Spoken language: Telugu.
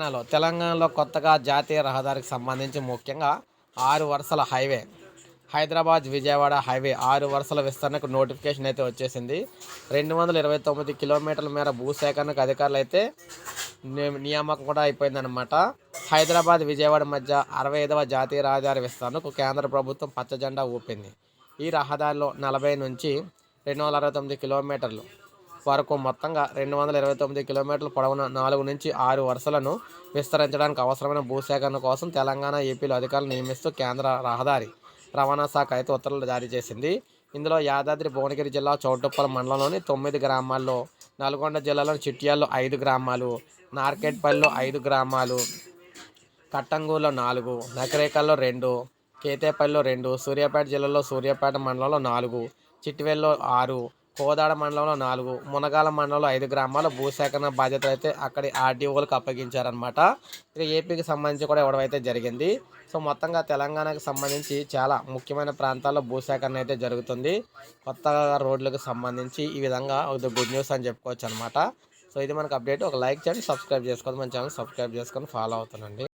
తెలంగాణలో తెలంగాణలో కొత్తగా జాతీయ రహదారికి సంబంధించి ముఖ్యంగా ఆరు వరుసల హైవే హైదరాబాద్ విజయవాడ హైవే ఆరు వరుసల విస్తరణకు నోటిఫికేషన్ అయితే వచ్చేసింది. రెండు వందల ఇరవై తొమ్మిది కిలోమీటర్ల మేర భూసేకరణకు అధికారులు అయితే ని- నియామకం కూడా అయిపోయిందనమాట హైదరాబాద్ విజయవాడ మధ్య అరవై ఐదవ జాతీయ రహదారి విస్తరణకు కేంద్ర ప్రభుత్వం పచ్చ జెండా ఊపింది. ఈ రహదారిలో నలభై నుంచి రెండు వందల అరవై తొమ్మిది కిలోమీటర్లు వరకు మొత్తంగా రెండు వందల ఇరవై తొమ్మిది కిలోమీటర్ల పొడవున నాలుగు నుంచి ఆరు వరుసలను విస్తరించడానికి అవసరమైన భూసేకరణ కోసం తెలంగాణ ఏపీలో అధికారులు నియమిస్తూ కేంద్ర రహదారి రవాణా శాఖ అయితే ఉత్తర్వులు జారీ చేసింది. ఇందులో యాదాద్రి భువనగిరి జిల్లా చౌటుప్పల మండలంలోని తొమ్మిది గ్రామాల్లో నల్గొండ జిల్లాలోని చిట్యాల్లో ఐదు గ్రామాలు నార్కెట్పల్లిలో ఐదు గ్రామాలు కట్టంగూరులో నాలుగు నకరేకల్లో రెండు కేతేపల్లిలో రెండు సూర్యాపేట జిల్లాలో సూర్యాపేట మండలంలో నాలుగు చిట్వేల్లో ఆరు కోదాడ మండలంలో నాలుగు మునగాల మండలంలో ఐదు గ్రామాల భూసేకరణ బాధ్యతలు అయితే అక్కడి ఆర్డీఓలకు అప్పగించారనమాట ఇక ఏపీకి సంబంధించి కూడా ఇవ్వడం అయితే జరిగింది. సో మొత్తంగా తెలంగాణకు సంబంధించి చాలా ముఖ్యమైన ప్రాంతాల్లో భూసేకరణ అయితే జరుగుతుంది. కొత్తగా రోడ్లకు సంబంధించి ఈ విధంగా ఒక గుడ్ న్యూస్ అని చెప్పుకోవచ్చు అనమాట సో ఇది మనకు అప్డేట్. ఒక లైక్ చేయండి సబ్స్క్రైబ్ చేసుకోండి మన ఛానల్ సబ్స్క్రైబ్ చేసుకొని ఫాలో అవుతానండి